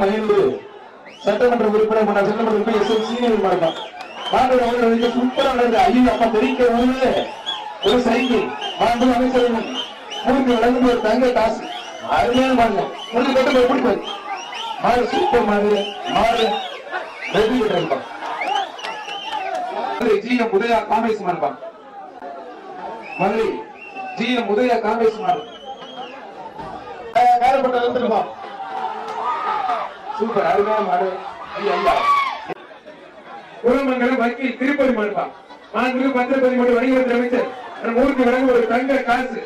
மகிழ்ந்து சட்டமன்ற உறுப்பினர் முன்னாள் சட்டமன்ற உறுப்பினர் எஸ் சீனியர் மாட்டான் மாண்பு அவர்கள் வந்து சூப்பரா ஐயோ அப்பா தெரிவிக்க ஒரு சைக்கிள். மாண்பு அமைச்சர் மூன்று வழங்கும் ஒரு தங்க காசு. அருமையான மாடுங்க. முடிஞ்சு கட்டு எப்படி போய் மாடு சூப்பர் மாடு. மாடு ரெடி பண்ணிருப்பான் ஜி எம் உதயா காமேஷ் மாண்பான் மதுரை ஜி எம் உதயா காமேஷ் மாடு காரப்பட்ட வந்துருப்பான் சூப்பர் அருமையான மாடு. ஐயா குலமங்கலம் வக்கீல் திருப்பதி மாடுப்பா மாண்புமிகு பத்திரப்பதி மட்டும் வணிகத்துறை அமைச்சர் ஊருக்கு வழங்க ஒரு தங்க காசு.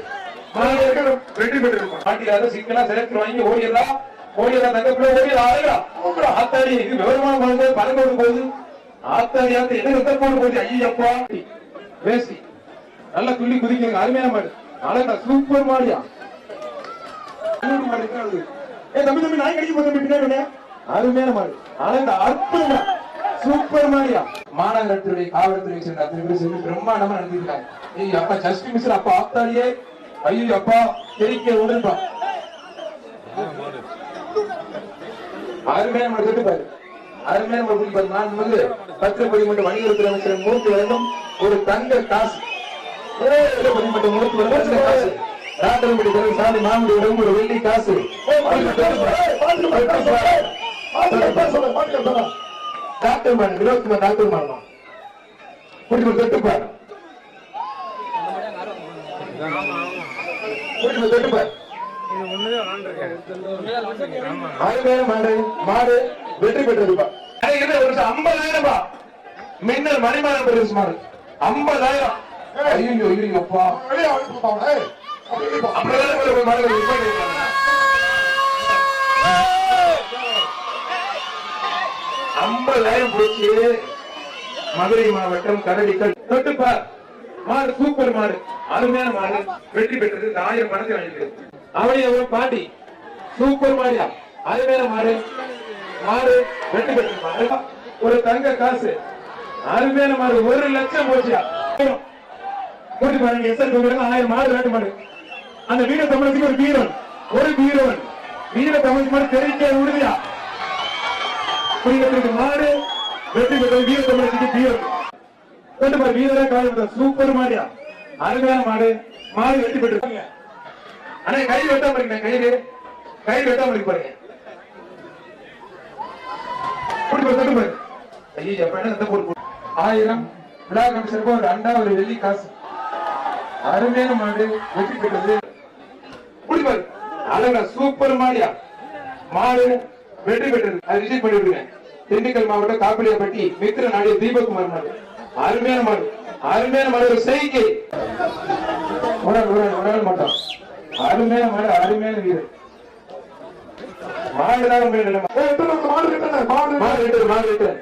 வெற்றி பெற்றிருக்கும். பாட்டியார சிக்கலா சேர்த்து வாங்கி ஓடியதா? ஓடியதா தங்கப்புல ஓடியதா? ஆளுடா ஆத்தாடி இது விவரமா வாழ்ந்து பறந்து போகுது ஆத்தாடி என்ன ரத்தம் போடு போகுது ஐயப்பா. பேசி நல்லா துள்ளி குதிக்கிறீங்க. அருமையான மாடு. அழகா சூப்பர் மாடியா. மாடு இருக்காது. ஏய் தம்பி தம்பி நாய் கடிக்க போதும் பின்னாடி அருமையான மாடு. அழகா அற்புதமா. சூப்பர் மாடியா மாநகரத்துறை காவல்துறை சேர்ந்த அத்தனை பேர் சேர்ந்து பிரம்மாண்டமா நடந்திருக்காங்க ஏய் அப்பா ஜஸ்ட் மிஸ் அப்பா ஆத்தாடியே. ஐயோ அப்பா தெரிக்க உடன்பா அருமையான மாடு கட்டு பாரு அருமையான மாடு பாரு நான் வந்து பத்திரப்பதி மட்டும் வணிகத்துறை அமைச்சர் மூர்த்தி வழங்கும் ஒரு தங்க காசு. மட்டும் மூர்த்தி வழங்கும் காசு. ராத்திரப்படி சாமி மாமுடி வழங்கும் ஒரு வெள்ளி காசு. டாக்டர் மேன் வினோத்குமார் டாக்டர் மேன் குடிமை தொட்டுப்பார் குடிமை தொட்டுப்பார் மாடு வெற்றி பெற்றிருப்பா ஐம்பதாயிரம் ரூபாய் மின்னல் மணிமாடம் பெரிய மாடு ஐம்பதாயிரம் ஐயோ ஐயோ அப்பா ஐம்பதாயிரம் போய் மாடு விற்பனை செய்யலாம். போச்சு மதுரை மாவட்டம் கரடிக்கல் தொட்டுப்பா மாடு சூப்பர் மாடு அருமையான மாடு. வெற்றி பெற்றது. ஆயிரம் மனதில் வாங்கிட்டு அவளை ஒரு பாட்டி. சூப்பர் மாடியா? அருமையான மாடு. மாடு வெற்றி பெற்றது மாடு. ஒரு தங்க காசு. அருமையான மாடு. ஒரு லட்சம் போச்சியா? கூட்டி பாருங்க. எஸ் எல் ஆயிரம் மாடு வேண்டு மாடு. அந்த வீர தமிழத்துக்கு ஒரு வீரன். ஒரு வீரன். வீர தமிழ் மாடு தெரிவிக்க உறுதியா? புரியத்திற்கு மாடு வெற்றி பெற்ற வீர தமிழகத்துக்கு வீரன் கொண்டு பாரு வீரரா சூப்பர் மாடியா. அருமையான மாடு. மாடு வெற்றி பெற்று அண்ணா கை வெட்டாம இருக்கீங்க கயிறு கை வெட்டாம இருக்கு பாருங்க. ஆயிரம் விழா கமிஷனுக்கு ஒரு அண்டா ஒரு வெள்ளி காசு. அருமையான மாடு. வெற்றி பெற்றது. குடிப்பாரு அழகா சூப்பர் மாடியா. மாடு வெற்றி பெற்றது. அது பண்ணி விடுங்க திண்டுக்கல் மாவட்டம் காப்பிலியப்பட்டி மித்திர நாடு தீபக்குமார் மாடு. அருமையான மாடு. அருமையான மாடு ஒரு செய்கை. ஆள், ஒரு ஆள் மட்டும். அருமையான மாடு அருமையான வீரர். மாடுதான்.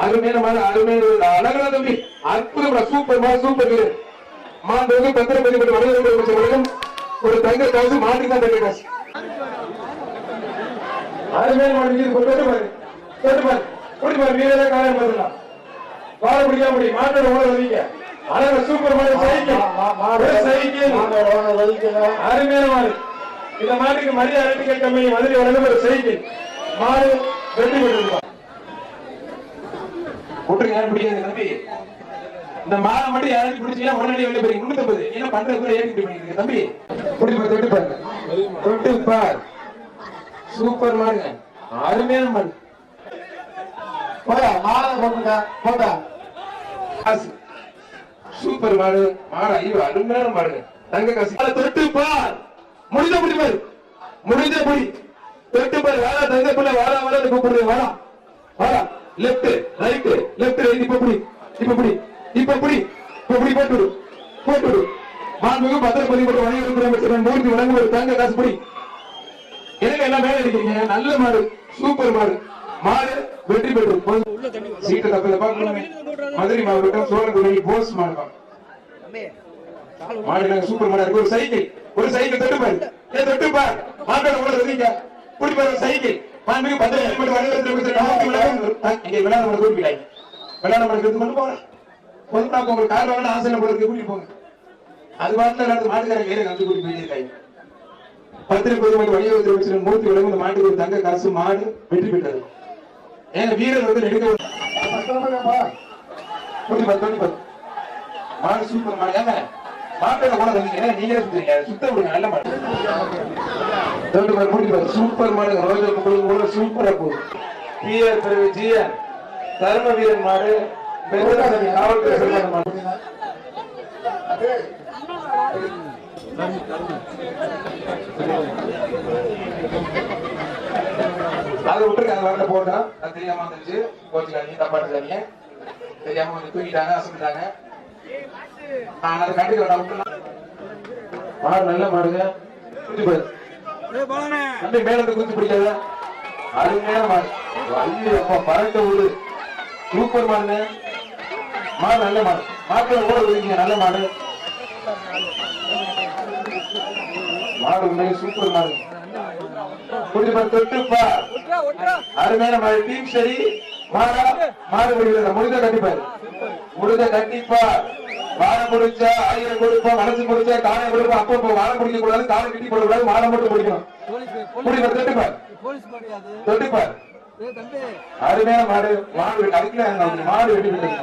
அருமையான மாடு அருமையான வீரர். அழகா தம்பி. அற்புதமா சூப்பர் மாடு சூப்பர் வீரர். பத்திரப்பதி மற்றும் வணிகத்துறை அமைச்சர்களும் ஒரு தங்க காசு மாட்டுக்கு தான் தங்க காசு. அருமையான மாடு மீது கொண்டு வந்து கொண்டு பாரு கொண்டு பாரு வீரரா காலம் பார்த்துலாம் வாழ முடியாம முடியும் மாட்டோட ஓட வதிக்க அழகா சூப்பர் மாடு சைக்கிள். சைக்கிள். அருமையான மாடு. இந்த மாட்டுக்கு மரியாதை எலக்ட்ரிக்கல் கம்பெனி மதுரை வழங்கும் ஒரு சைக்கிள். மாடு வெற்றி விட்டுருங்க யாரும் பிடிக்காது தம்பி. இந்த மாலை மட்டும் யாராச்சும் பிடிச்சீங்கன்னா உடனடி வெளியே போய் முன்னூத்தம்பது என்ன பண்றது கூட ஏறிட்டு பண்ணிருக்கீங்க தம்பி. பிடி பாரு தொட்டு பாருங்க தொட்டு பார். சூப்பர் மாடுங்க. அருமையான மாடு. மாலை போட்டுங்க போடா. சூப்பர் மாடு மாடு ஐயோ அருமையான மாடு. தங்க காசு. அதை தொட்டு பார். முடிந்த முடி பாரு. முடிஞ்ச முடி தொட்டு பார். வேற தங்க பிள்ளை வேற வாடா கூப்பிடுறது வேற வேற லெப்ட் ரைட் லெப்ட் ரைட் இப்ப புடி. இப்ப புடி. இப்ப புடி. இப்ப புடி போட்டுடு போட்டுடு போட்டு விடு. மாண்புமிகு பத்திரப்பதி மற்றும் வணிகத்துறை அமைச்சர் மூர்த்தி வழங்குவது தங்க காசு புடி. எனக்கு எல்லாம் மேல அடிக்கிறீங்க? நல்ல மாடு சூப்பர் மாடு. மாடு வெற்றி பெற்று சீட்டு தப்பத பார்க்கணும். மதுரை மாவட்டம் சோழங்குடி போஸ் மாடு மாடு நாங்க சூப்பர் மாடா இருக்கு ஒரு சைக்கிள். ஒரு சைக்கிள் தட்டு பாரு. ஏ தட்டு பாரு. மாட்டோட உள்ள இருக்கீங்க குடி பாரு? சைக்கிள் மாண்புமிகு பத்து ஹெல்மெட் வணிகத்துறை அமைச்சர் மூர்த்தி இங்க விளையாட மாடு கூப்பிடாங்க விளையாட மாடு கொண்டு போங்க. பொதுமக்கள் உங்களுக்கு கார் வாங்க ஆசை போல கூட்டி போங்க. அது பாட்டுல நடந்து மாட்டுக்காரங்க ஏறி வந்து கூட்டி போயிருக்காங்க பத்திரிகை பொதுமக்கள் வணிக அமைச்சர் மூர்த்தி விளங்கும் மாட்டுக்கு ஒரு தங்க காசு மாடு வெற்றி பெற்றது. எங்க வீரர் வந்து எடுக்க மாடு சூப்பர் மாடு. ஏங்க மாட்டோட கூட தந்தீங்க நீங்களே சுத்துறீங்க சுத்த விடுங்க நல்ல மாடு. தோட்டு பாரு நூத்தி சூப்பர் மாடு. ரோஜா குழுங்க கூட சூப்பரா போகுது. பிஆர் பிறகு ஜிஎன் தர்ம வீரன் மாடு. காவல்துறை மாடு. விட்டுருங்க அந்த வரல போட்டோம் அது தெரியாம வந்துருச்சு. கோச்சுக்காதீங்க தப்பா இருக்காதீங்க தெரியாம வந்து தூக்கிட்டாங்க அசம்பிட்டாங்க. நான் அதை கண்டுக்க வேண்டாம் மாடு நல்ல மாடுங்க. குஞ்சு பாரு தம்பி மேல இருந்து குஞ்சு பிடிக்காத. அருமையான மாடு. ஐயோ பறக்க விடு சூப்பர் மாடுங்க. மாடு நல்ல மாடு. மாட்டுல ஓட விடுங்க நல்ல மாடு. மாடு உண்மையிலே சூப்பர் மாடு குடி பாரு. தொட்டுப்பா அருமையான டீம் சரி முடிச்சா ஆயிரம் மனசு முடிச்சா காணை கொடுப்பா அப்பப்போ வாழை முடிக்க கூடாது காலை கட்டி மட்டும் முடிக்கணும் குடி பாரு. தொட்டுப்பார் தொட்டுப்பார் அருமையான மாடு மாடு அதுக்குள்ள மாடு வெட்டி விட்டுருங்க